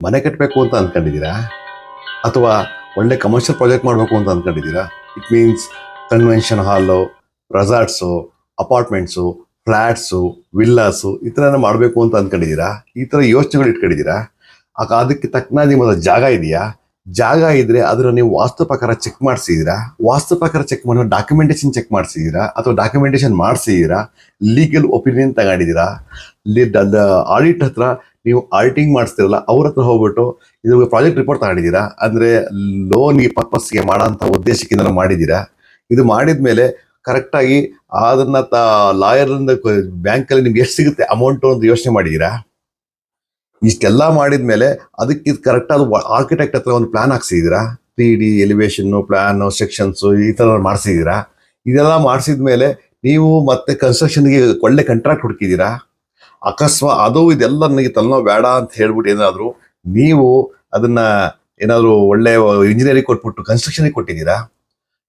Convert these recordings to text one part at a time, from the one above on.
ಮನೆ ಕಟ್ಟಬೇಕು ಅಂತ ಅಂದ್ಕೊಂಡಿದ್ದೀರಾ ಅಥವಾ ಒಳ್ಳೆ ಕಮರ್ಷಿಯಲ್ ಪ್ರಾಜೆಕ್ಟ್ ಮಾಡಬೇಕು ಅಂತ ಅಂದ್ಕೊಂಡಿದ್ದೀರಾ it means convention hall resorts apartments flats villas ಈ ಥರ ಮಾಡಬೇಕು ಅಂತ ಅಂದ್ಕೊಂಡಿದ್ದೀರಾ ಈ ಥರ ಯೋಚನೆಗಳು ಇಟ್ಕೊಂಡಿದ್ದೀರಾ? ಆಗ ಅದಕ್ಕೆ ತಕ್ಕನಾಗಿ ಜಾಗ ಇದೆಯಾ? ಜಾಗ ಇದ್ರೆ ಅದನ್ನ ನೀವು ವಾಸ್ತು ಪ್ರಕಾರ ಚೆಕ್ ಮಾಡಿಸಿದ್ದೀರಾ ವಾಸ್ತು ಪ್ರಕಾರ ಚೆಕ್ ಮಾಡೋ ಡಾಕ್ಯುಮೆಂಟೇಶನ್ ಚೆಕ್ ಮಾಡ್ಸಿದೀರಾ? ಅಥವಾ ಡಾಕ್ಯುಮೆಂಟೇಶನ್ ಮಾಡಿಸಿದೀರಾ? ಲೀಗಲ್ ಒಪಿನಿಯನ್ ತಗೊಂಡಿದ್ದೀರಾ ಆಡಿಟ್ ಹತ್ರ ನೀವು ಆಡಿಟಿಂಗ್ ಮಾಡಿಸ್ತಿರಲ್ಲ, ಅವ್ರ ಹತ್ರ ಹೋಗ್ಬಿಟ್ಟು ಇದ್ರ ಪ್ರಾಜೆಕ್ಟ್ ರಿಪೋರ್ಟ್ ತಗೊಂಡಿದ್ದೀರಾ ಅಂದ್ರೆ ಲೋನ್ ಪರ್ಪಸ್ಗೆ ಮಾಡೋಂಥ ಉದ್ದೇಶಕ್ಕಿಂತ ಮಾಡಿದ್ದೀರಾ ಇದು ಮಾಡಿದ್ಮೇಲೆ ಕರೆಕ್ಟಾಗಿ ಅದನ್ನ ಲಾಯರ್ ಬ್ಯಾಂಕಲ್ಲಿ ನಿಮ್ಗೆ ಎಷ್ಟು ಸಿಗುತ್ತೆ? ಅಮೌಂಟು ಅಂತ ಯೋಚನೆ ಮಾಡಿದ್ದೀರಾ ಇಷ್ಟೆಲ್ಲ ಮಾಡಿದ ಮೇಲೆ ಅದಕ್ಕೆ ಆದ ಆರ್ಕಿಟೆಕ್ಟ್ ಹತ್ರ ಒಂದು plan ಹಾಕ್ಸಿದ್ದೀರಾ three D elevation plan sections ಈ ಥರ ಮಾಡಿಸಿದ್ದೀರಾ ಇದೆಲ್ಲ ಮಾಡಿಸಿದ್ಮೇಲೆ ನೀವು ಮತ್ತೆ ಕನ್ಸ್ಟ್ರಕ್ಷನ್ಗೆ ಒಳ್ಳೆ ಕಂಟ್ರಾಕ್ಟ್ ಹುಡುಕಿದ್ದೀರಾ ಅಕಸ್ಮಾತ್ ಅದು ಇದೆಲ್ಲ ನನಗೆ ತಲೆನೋವು ಬೇಡ ಅಂತ ಹೇಳ್ಬಿಟ್ಟು ಏನಾದರೂ ನೀವು ಅದನ್ನ ಏನಾದರೂ ಒಳ್ಳೆ ಇಂಜಿನಿಯರಿಂಗ್ ಕೊಟ್ಬಿಟ್ಟು ಕನ್ಸ್ಟ್ರಕ್ಷನಿಗೆ ಕೊಟ್ಟಿದ್ದೀರಾ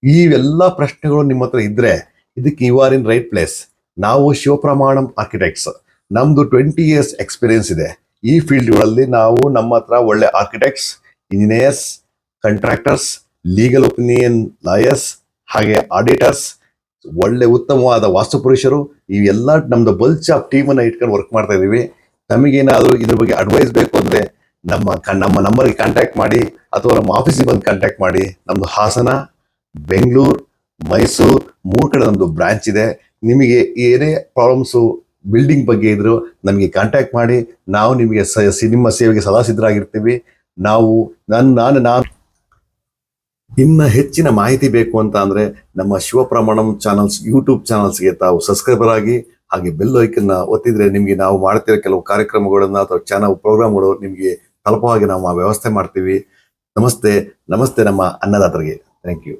ಇವೆಲ್ಲ ಪ್ರಶ್ನೆಗಳು ನಿಮ್ಮ ಹತ್ರ ಇದ್ದರೆ ಇದಕ್ಕೆ you are in right place ನಾವು ಶಿವಪ್ರಮಾಣಂ ಆರ್ಕಿಟೆಕ್ಟ್ಸ್ ನಮ್ಮದು ಟ್ವೆಂಟಿ ಇಯರ್ಸ್ ಎಕ್ಸ್ಪೀರಿಯನ್ಸ್ ಇದೆ. ಈ ಫೀಲ್ಡ್ಗಳಲ್ಲಿ ನಾವು ನಮ್ಮ ಹತ್ರ ಒಳ್ಳೆ architects engineers contractors legal opinion lawyers ಹಾಗೆ ಆಡಿಟರ್ಸ್ ಒಳ್ಳೆ ಉತ್ತಮವಾದ ವಾಸ್ತುಪುರುಷರು ಇವೆಲ್ಲ ನಮ್ದು ಬಲ್ಚ್ ಆಫ್ ಟೀಮನ್ನು ಇಟ್ಕೊಂಡು ವರ್ಕ್ ಮಾಡ್ತಾ ಇದೀವಿ ನಮಗೇನಾದರೂ ಇದ್ರ ಬಗ್ಗೆ ಅಡ್ವೈಸ್ ಬೇಕು ಅಂದರೆ ನಮ್ಮ ನಮ್ಮ ನಂಬರ್ಗೆ ಕಾಂಟ್ಯಾಕ್ಟ್ ಮಾಡಿ, ಅಥವಾ ನಮ್ಮ ಆಫೀಸಿಗೆ ಬಂದು ಕಾಂಟ್ಯಾಕ್ಟ್ ಮಾಡಿ. ನಮ್ಮದು ಹಾಸನ, ಬೆಂಗಳೂರು, ಮೈಸೂರು, ಮೂರು ಕಡೆ ನಮ್ದು ಬ್ರಾಂಚ್ ಇದೆ. ನಿಮಗೆ ಏನೇ ಪ್ರಾಬ್ಲಮ್ಸು ಬಿಲ್ಡಿಂಗ್ ಬಗ್ಗೆ ಇದ್ರು ನಮಗೆ ಕಾಂಟ್ಯಾಕ್ಟ್ ಮಾಡಿ, ನಾವು ನಿಮಗೆ ನಿಮ್ಮ ಸೇವೆಗೆ ಸದಾ ಸಿದ್ಧರಾಗಿರ್ತೀವಿ ನಾವು, ನಾನು ನಾನು ನಾನು. ಇನ್ನ ಹೆಚ್ಚಿನ ಮಾಹಿತಿ ಬೇಕು ಅಂತ ಅಂದರೆ ನಮ್ಮ ಶಿವಪ್ರಮಾಣಂ ಚಾನಲ್ಸ್ ಯೂಟ್ಯೂಬ್ ಚಾನಲ್ಸ್ಗೆ ತಾವು ಸಬ್ಸ್ಕ್ರೈಬರ್ ಆಗಿ, ಹಾಗೆ ಬೆಲ್ ಐಕನ್ನ ಒತ್ತಿದ್ರೆ ನಿಮಗೆ ನಾವು ಮಾಡ್ತಿರೋ ಕೆಲವು ಕಾರ್ಯಕ್ರಮಗಳನ್ನು ಅಥವಾ ಚಾನಲ್ ಪ್ರೋಗ್ರಾಮ್ಗಳು ನಿಮಗೆ ತಲುಪವಾಗಿ ನಾವು ವ್ಯವಸ್ಥೆ ಮಾಡ್ತೀವಿ. ನಮಸ್ತೆ ನಮಸ್ತೆ ನಮ್ಮ ಅನ್ನದಾತರಿಗೆ. Thank you